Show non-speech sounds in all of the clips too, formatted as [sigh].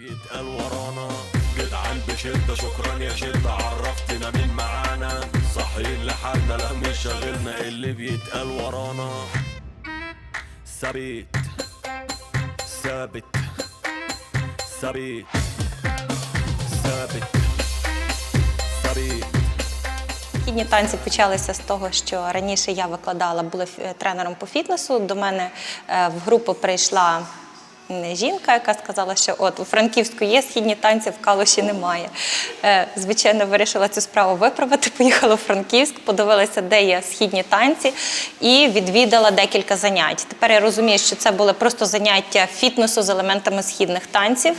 بيتقال ورانا جدعان بشدة شكرا يا شدة عرفتنا مين معانا صاحيين لحالنا لا مش شاغلنا اللي بيتقال ورانا ثابت ثابت ثابت ثابت ثابت Східні танці почалися з того, що раніше я викладала, була фі- тренером по фітнесу. До мене е, в групу прийшла м, жінка, яка сказала, що от у Франківську є східні танці, в Калуші немає. Е, Звичайно, вирішила цю справу виправити. [laughs] Поїхала в Франківськ, подивилася, де є східні танці, і відвідала декілька занять. Тепер я розумію, що це були просто заняття фітнесу з елементами східних танців.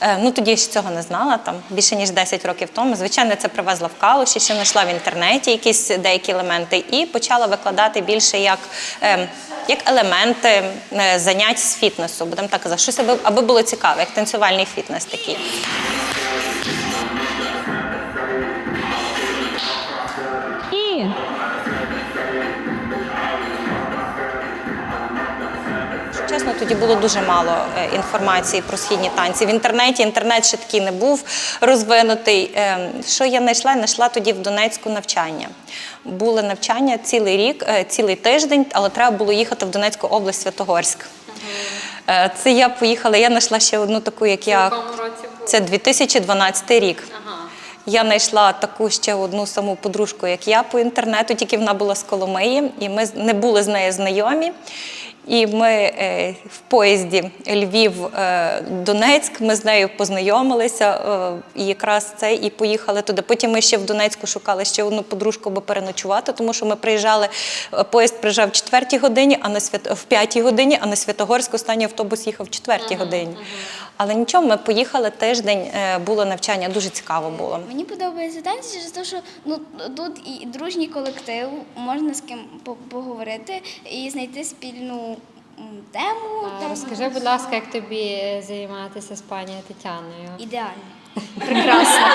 Е, Ну тоді я ще цього не знала, там більше ніж 10 років тому. Звичайно, це привезла в Калуші, ще знайшла в інтернеті якісь деякі елементи, і почала викладати більше як, е, як елементи е, занять з фітнесу. Будемо так казати, щось аби, аби було цікаве, як танцювальний фітнес такий. Тоді було дуже мало е, інформації про східні танці. В інтернеті інтернет ще такий не був розвинутий. Е, Що я знайшла? Знайшла тоді в Донецьку навчання. Були навчання цілий рік, е, цілий тиждень, але треба було їхати в Донецьку область Святогорськ. Це я поїхала, я знайшла ще одну таку, як я. Це 2012 рік. Я знайшла таку ще одну саму подружку, як я по інтернету, тільки вона була з Коломиї, і ми не були з нею знайомі. І ми е, в поїзді Львів-Донецьк, ми з нею познайомилися е, і якраз це і поїхали туди. Потім ми ще в Донецьку шукали ще одну подружку, аби переночувати, тому що ми приїжджали, е, поїзд приїжджав в 4 годині, а на свят... в 5 годині, а на Святогорськ останній автобус їхав в 4 годині. Але нічого, ми поїхали тиждень, е, було навчання, дуже цікаво було. Мені подобається танці через те, що ну тут і дружній колектив, можна з ким по- поговорити і знайти спільну тему. А, Там Розкажи, будь ласка, як тобі займатися з пані Тетяною? ідеально. Прекрасно.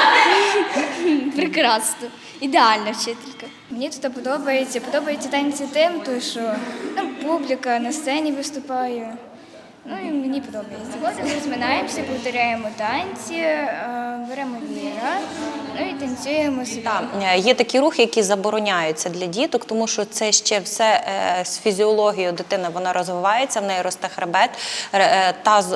[laughs] Прекрасно. Ідеальна вчителька. Мені тут подобається. Подобаються танці тим, то що там публіка на сцені виступає. Ну і мені подобається. Потім розминаємося, повторяємо танці, е, беремо віра, ну і танцюємо собі. Так, е, є такі рухи, які забороняються для діток, тому що це ще все е, з фізіологією дитини вона розвивається, в неї росте хребет, е, таз,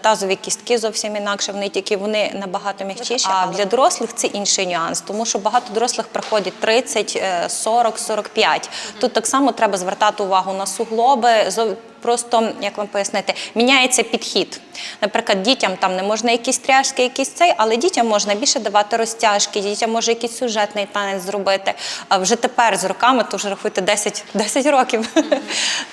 тазові кістки зовсім інакше, вони тільки вони набагато м'якшіші. А для дорослих це інший нюанс, тому що багато дорослих приходять 30, е, 40, 45. Тут так само треба звертати увагу на суглоби. Просто як вам пояснити, міняється підхід. Наприклад, дітям там не можна якісь тряшки, якісь цей, але дітям можна більше давати розтяжки, дітям може якийсь сюжетний танець зробити. А вже тепер з роками, то вже рахуйте 10, 10 [laughs] років.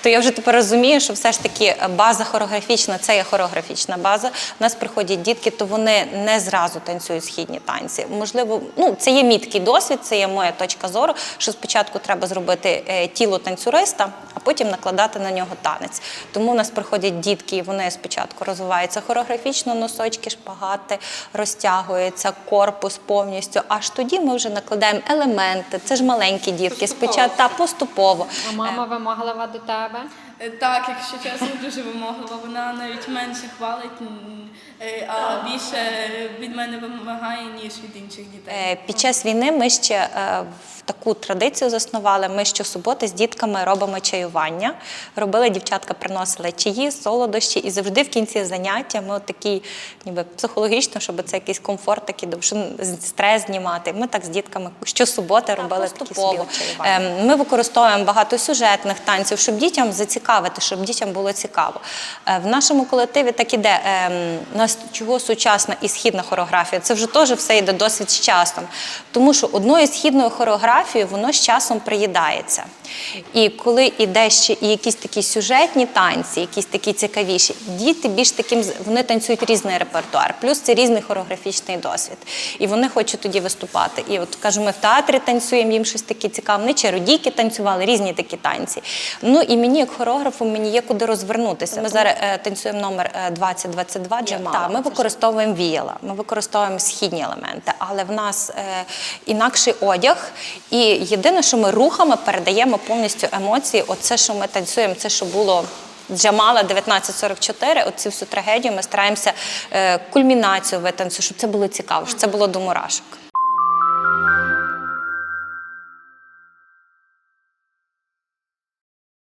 то я вже тепер розумію, що все ж таки база хореографічна це є хореографічна база. У нас приходять дітки, то вони не зразу танцюють східні танці. Можливо, ну це є мій досвід, це є моя точка зору. Що спочатку треба зробити е, тіло танцюриста, потім накладати на нього танець. Тому у нас приходять дітки, і вони спочатку розвиваються хореографічно, носочки, шпагати, розтягується корпус повністю. Аж тоді ми вже накладаємо елементи. Це ж маленькі дітки. Спочатку та поступово. А мама вимоглива до тебе? Е, Так, якщо чесно, дуже вимоглива. Вона навіть менше хвалить, е, а більше від мене вимагає, ніж від інших дітей. Е, Під час війни ми ще в таку традицію заснували. Ми щосуботи з дітками робимо чаювання. Робили дівчатка, приносили чаї, солодощі, і завжди в кінці заняття ми такі, ніби психологічно, щоб це якийсь комфорт, такий щоб стрес знімати. Ми так з дітками щосуботи робили такі собі чаювання. Ем, Ми використовуємо багато сюжетних танців, щоб дітям зацікавити, щоб дітям було цікаво. Е, В нашому колективі так іде. ем, нас чого сучасна і східна хореографія. Це вже теж все йде досвід з часом. Тому що одною східною хореографією воно з часом приїдається. І коли іде ще і якісь такі сюжетні танці, якісь такі цікавіші, діти більш таким вони танцюють різний репертуар, плюс це різний хореографічний досвід. І вони хочуть тоді виступати. І от кажу, ми в театрі танцюємо, їм щось таке цікаве. Вони чародійки танцювали, різні такі танці. Ну і мені, як хореографу, мені є куди розвернутися. Ми зараз е, танцюємо номер е, 2022 Джамала. Так, ми використовуємо віяла, ми використовуємо східні елементи, але в нас е, інакший одяг. І єдине, що ми рухами передаємо повністю емоції. Оце, що ми танцюємо, це що було Джамала 1944, оцю всю трагедію ми стараємося е, кульмінацію витанцю, щоб це було цікаво, щоб це було до мурашок.